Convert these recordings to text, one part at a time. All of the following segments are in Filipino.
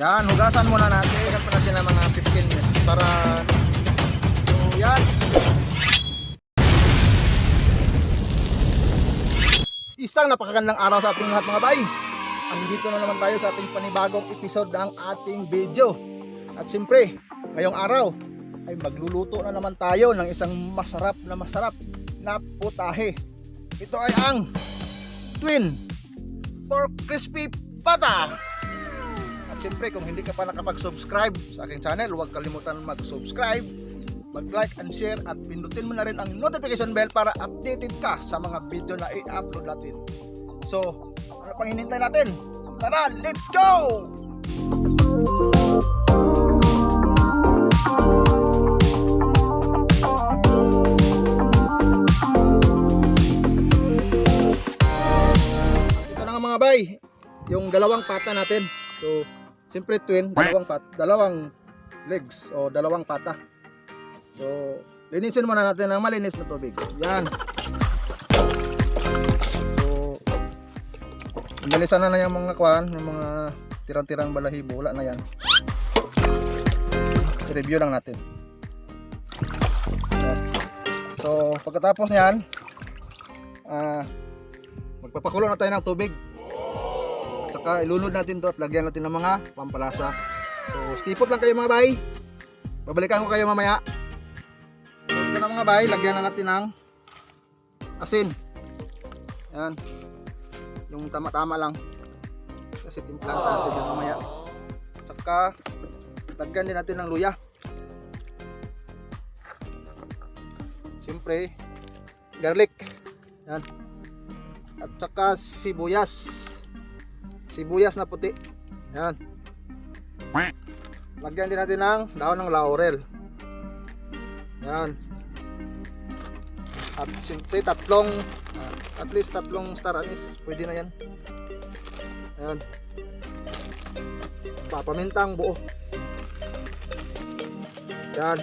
Yan, hugasan muna natin. Pa natin ng mga 15 minutes para so yan. Isang napakagandang araw sa ating lahat mga bay. Andito na naman tayo sa ating panibagong episode ng ating video. At siyempre, ngayong araw ay magluluto na naman tayo ng isang masarap na masarap na putahe. Ito ay ang Twin Pork Crispy Pata. At siyempre, kung hindi ka pa nakapag-subscribe sa aking channel, huwag kalimutan mag-subscribe, mag-like and share at pindutin mo na rin ang notification bell para updated ka sa mga video na i-upload natin. So, ano pang hinintay natin? Tara, let's go! Ito na nga mga bay, yung dalawang pata natin. So, siyempre twin, dalawang pat, dalawang legs o dalawang pata. So, linisin muna natin ng malinis na tubig. Yan. So, Nalisan na na yung mga kwan, yung mga tirang-tirang balahibo, wala na yan. I-review lang natin. So, pagkatapos niyan, ah, magpapakulo na tayo ng tubig. Saka ilunod natin to at lagyan natin ng mga pampalasa. So, stipot lang kayo mga bay. Babalikan ko kayo mamaya. So, ito na mga bay, lagyan na natin ng asin. Yan. Yung tama-tama lang. Kasi timplahan natin yan mamaya. Saka, lagyan din natin ng luya. Siyempre, garlic. Yan. At saka sibuyas. Sibuyas na puti. Yan. Lagyan din natin ng dahon ng laurel. Yan. At siyempre tatlong ah, at least tatlong star anise. Pwede na yan. Yan. Papamintang buo. Yan.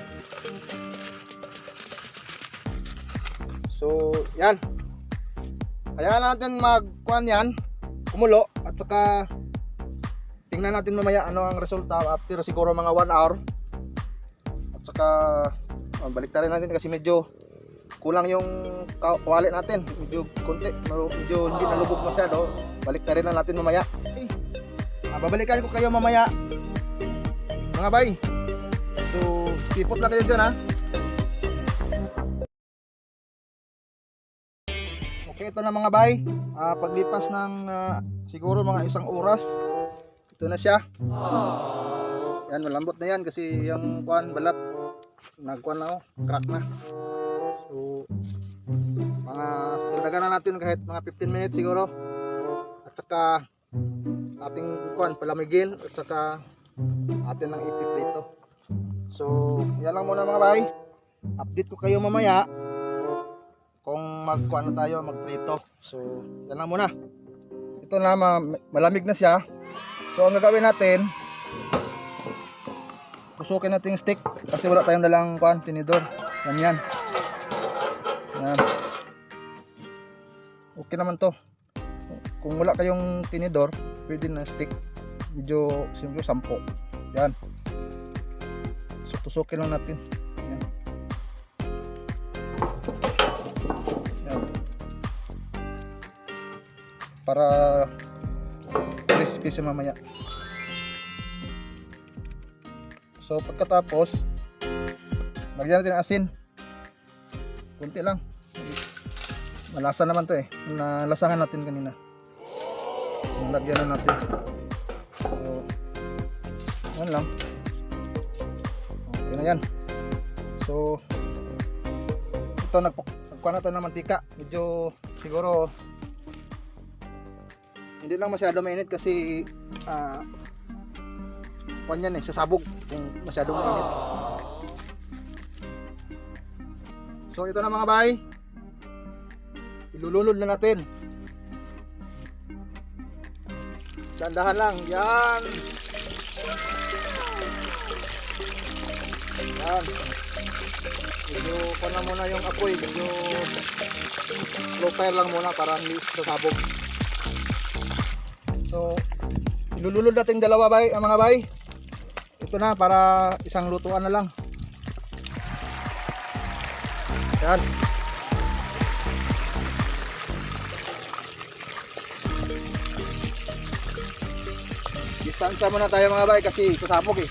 So, yan. Kaya natin magkuhan yan, kumulo saka tingnan natin mamaya ano ang resulta after siguro mga 1 hour. At saka oh, balik rin natin kasi medyo kulang yung kawali natin. Medyo konti, medyo hindi nalubog masyado. Balik rin na natin mamaya. Okay. Ah, babalikan ko kayo mamaya. Mga bay. So, tipot lang kayo dyan ha. Okay, ito na mga bay. Ah, paglipas ng ah, siguro mga isang oras, ito na siya. Yan, malambot na yan kasi yung kuan balat nagkuan na oh, crack na. So, mga dagdagan na natin kahit mga 15 minutes siguro. At saka ating kuan palamigin at saka atin nang ipiprito. So, yan lang muna mga bay. Update ko kayo mamaya kung magkuan na tayo magprito. So, yan lang muna. Ito na ma- malamig na siya. So, ang gagawin natin tusukin natin stick kasi wala tayong dalang kuan tinidor. Yan yan. Yan. Okay naman to. Kung wala kayong tinidor, pwede na stick. Medyo simple sampo. Yan. So, tusukin lang natin. Yan. Para crispy siya mamaya. So pagkatapos, lagyan natin ng asin. Kunti lang. Malasa naman to eh. Nalasahan natin kanina. Lagyan na natin. So, yan lang. Okay na yan. So, ito nagkuha na tayo ng mantika. Medyo siguro hindi lang masyado mainit kasi ah kuwan yan eh, sasabog kung masyadong mainit. So ito na mga bay. Ilulunod na natin. Dandahan lang. Yan. Yan. Medyo pa na muna yung apoy. Medyo low fire lang muna para hindi sasabog. So, ilululod natin dalawa bay, ah, mga bay. Ito na para isang lutuan na lang. Yan. Distansya muna tayo mga bay kasi sasabog eh.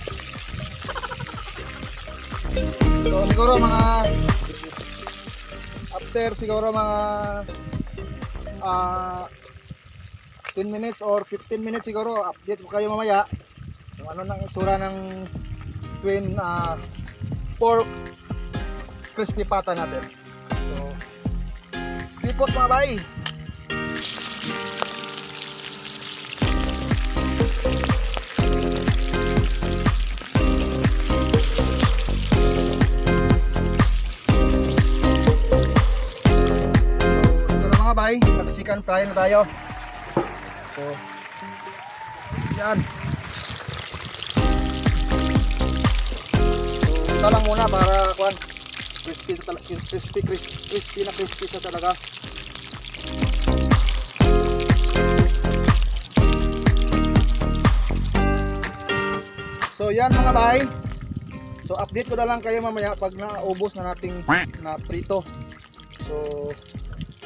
So siguro mga after siguro mga ah 10 minutes or 15 minutes siguro update ko kayo mamaya kung ano nang itsura ng twin ah, pork crispy pata natin. So stipot mga bay. So, ito na mga bay, mag-chicken fry na tayo. So, yan. Isa lang muna para kuan crispy sa tala- crispy, crispy, crispy na crispy sa talaga. So yan mga bay. So update ko na lang kayo mamaya pag naubos na nating na prito. So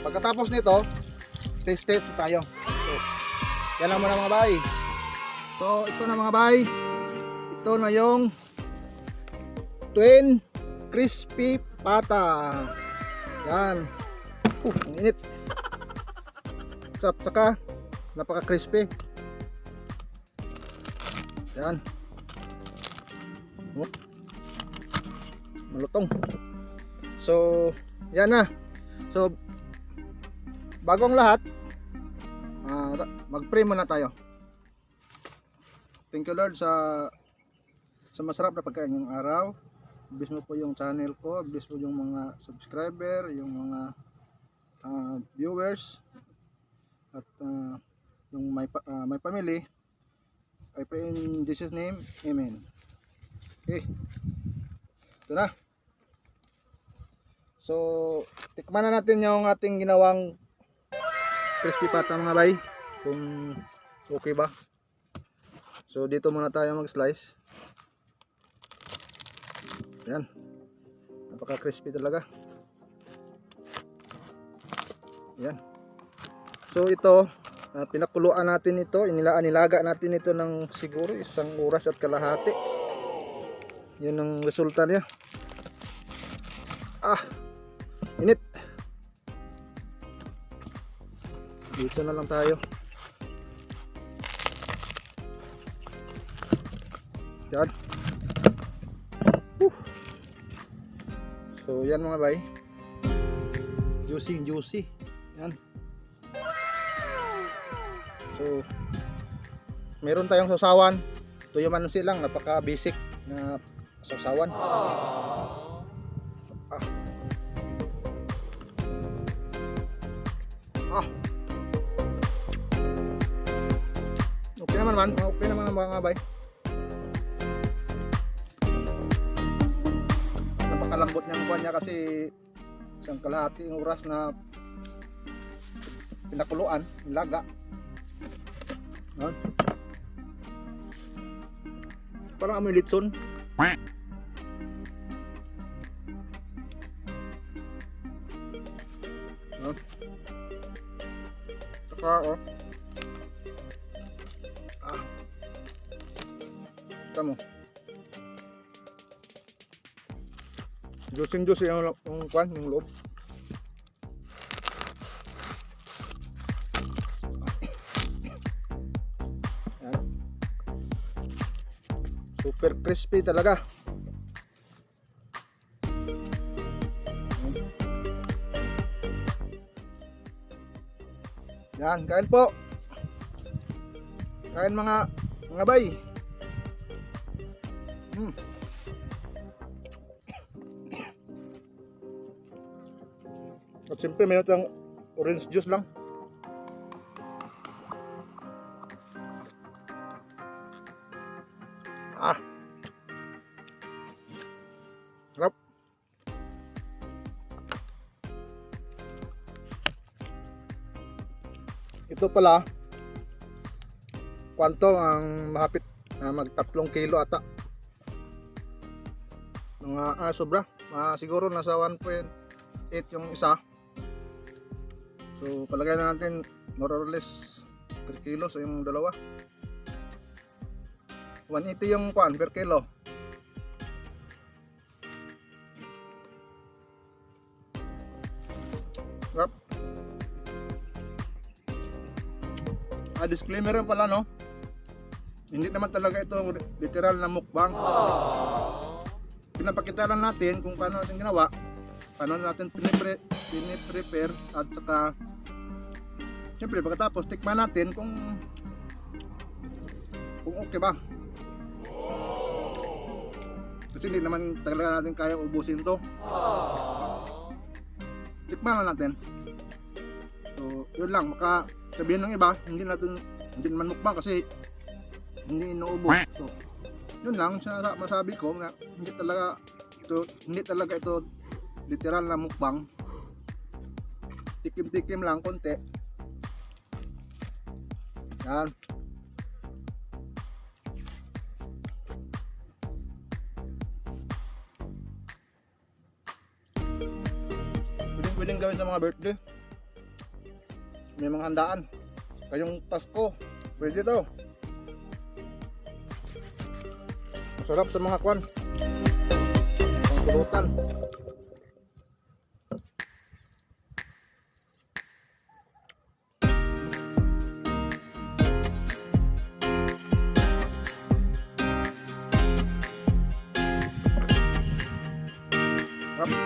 pagkatapos nito, test na tayo. Yan lang muna mga bay. So ito na mga bay. Ito na yung twin crispy pata. Yan. Uh, ang init. At saka napaka crispy. Yan. Oh. Malutong. So, yan na. So, bagong lahat, ah, mag-pray muna tayo. Thank you Lord sa sa masarap na pagkain yung araw. Ibis mo po yung channel ko, ibis mo yung mga subscriber, yung mga ah, viewers at ah, yung my, pa- ah, my family. I pray in Jesus name. Amen. Okay. Ito na. So, tikman na natin yung ating ginawang crispy pata mga bay. Kung okay ba. So, dito muna tayo mag-slice. Yan. Napaka crispy talaga. Yan. So, ito, ah, pinakuluan natin ito. Inilaan, nilaga natin ito ng siguro isang oras at kalahati. Yun ang resulta niya. Ah, init. Dito na lang tayo. Yan. Whew. So, yan mga bay. Juicy, juicy. Yan. So, meron tayong sausawan. Tuyo man silang napaka basic na sausawan. Ah. Ah. Okay naman man, okay naman mga bay. Napakalambot niya mukha niya kasi isang kalahati ng oras na pinakuluan, nilaga. Yan. Parang amoy litson. Saka oh. Ah. Tamo. Juicing juicy yung, yung kwan, yung loob. Yan. Super crispy talaga. Yan, kain po. Kain mga mga bay. Hmm. At siyempre mayroon tayong orange juice lang. Ah. Sarap. Ito pala, kwanto ang mahapit na mag tatlong kilo ata. Mga ah, sobra. Ah, siguro nasa 1.8 yung isa. So palagay na natin more or less per kilo sa yung dalawa. 180 yung kwan per kilo. Yep. Ah, disclaimer rin pala no. Hindi naman talaga ito literal na mukbang. Pinapakita lang natin kung paano natin ginawa, paano natin pinipre, piniprepare at saka Siyempre pagkatapos tikman natin kung kung okay ba. Kasi hindi naman talaga natin kaya ubusin to. Tikman na natin. So, yun lang. Maka sabihin ng iba, hindi natin, hindi naman mukbang kasi hindi inuubos. So, yun lang. Sa masabi ko na hindi talaga ito, hindi talaga ito literal na mukbang. Tikim-tikim lang konti. Yan. Pwedeng pwedeng gawin sa mga birthday. May mga handaan. Kayong Pasko. Pwede to. Masarap sa mga kwan. Ang Sarap.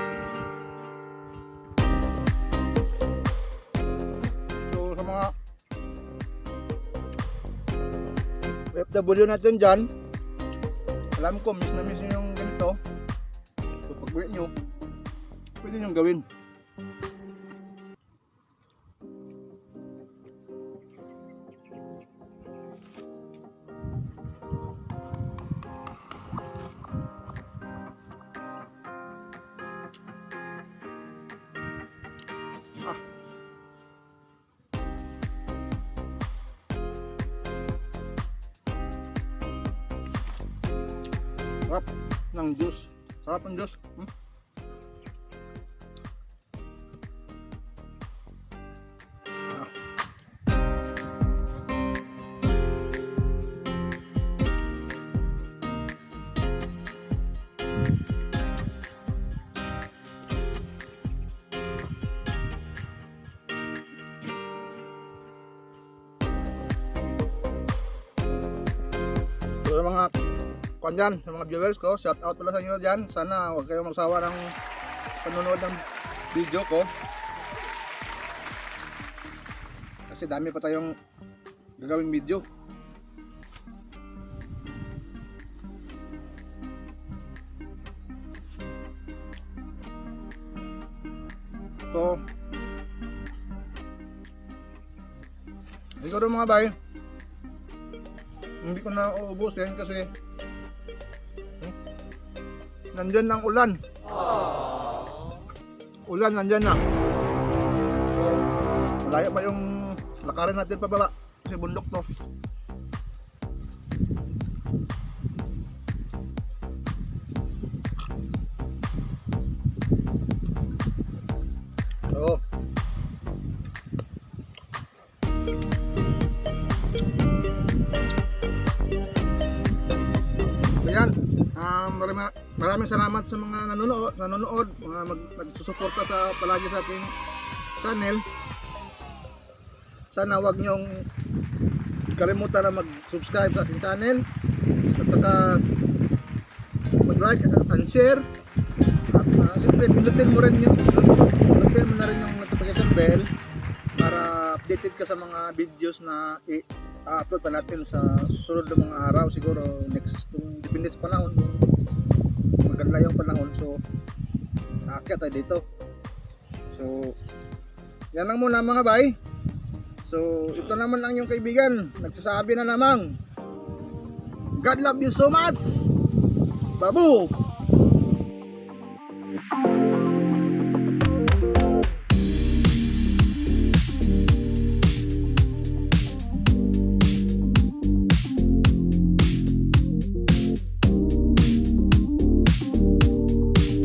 So sa mga OFW natin dyan, alam ko miss na miss nyo yung ganito. So pag nyo, pwede nyo gawin. Sarap ng juice. Sarap ng juice. Kwan sa mga viewers ko, shout out pala sa inyo dyan. Sana huwag kayong magsawa ng panonood ng video ko. Kasi dami pa tayong gagawing video. So, siguro mga bay, hindi ko na uubusin kasi nandyan ng ulan. Ulan nandyan na. Malaya pa yung lakarin natin pababa kasi bundok to. Maraming salamat sa mga nanonood, nanonood mga mag, nagsusuporta sa palagi sa ating channel. Sana wag niyong kalimutan na mag-subscribe sa ating channel. At saka mag-like and share. At uh, siyempre pindutin mo rin yung pindutin mo na rin yung notification bell para updated ka sa mga videos na i-upload pa natin sa susunod na mga araw. Siguro next kung depende sa panahon maganda yung panahon so aakyat tayo dito. So yan lang muna mga bay. So ito naman ang yung kaibigan. Nagsasabi na namang God love you so much. Babu